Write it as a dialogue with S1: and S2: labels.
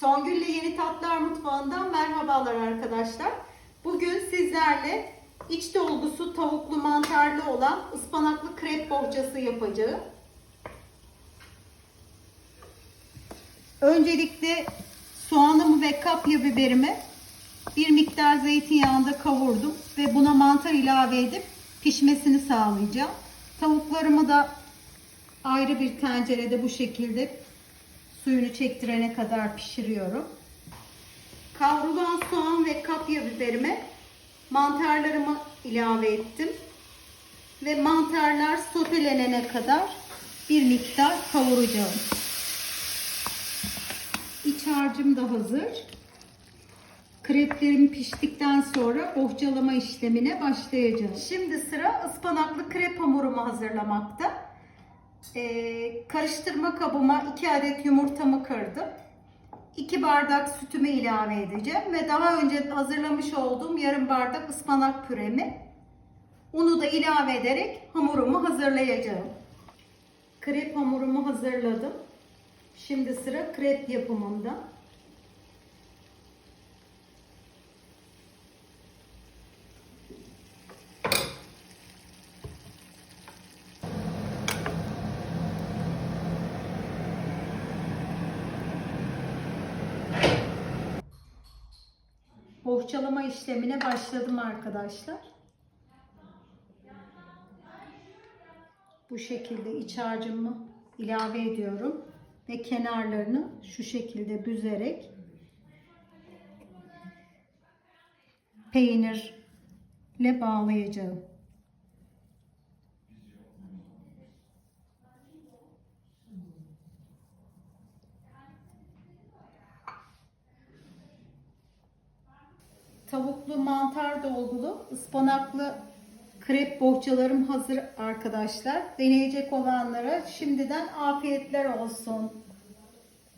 S1: Songül'le Yeni Tatlar Mutfağı'ndan merhabalar arkadaşlar. Bugün sizlerle iç dolgusu tavuklu mantarlı olan ıspanaklı krep bohçası yapacağım. Öncelikle soğanımı ve kapya biberimi bir miktar zeytinyağında kavurdum ve buna mantar ilave edip pişmesini sağlayacağım. Tavuklarımı da ayrı bir tencerede bu şekilde suyunu çektirene kadar pişiriyorum. Kavrulan soğan ve kapya biberime mantarlarımı ilave ettim. Ve mantarlar sotelenene kadar bir miktar kavuracağım. İç harcım da hazır. Kreplerim piştikten sonra bohçalama işlemine başlayacağım. Şimdi sıra ıspanaklı krep hamurumu hazırlamakta. Ee, karıştırma kabıma 2 adet yumurtamı kırdım. 2 bardak sütümü ilave edeceğim ve daha önce hazırlamış olduğum yarım bardak ıspanak püremi unu da ilave ederek hamurumu hazırlayacağım. Krep hamurumu hazırladım. Şimdi sıra krep yapımında. Bohçalama işlemine başladım arkadaşlar. Bu şekilde iç harcımı ilave ediyorum ve kenarlarını şu şekilde büzerek peynirle bağlayacağım. Tavuklu mantar dolgulu ıspanaklı krep bohçalarım hazır arkadaşlar. Deneyecek olanlara şimdiden afiyetler olsun.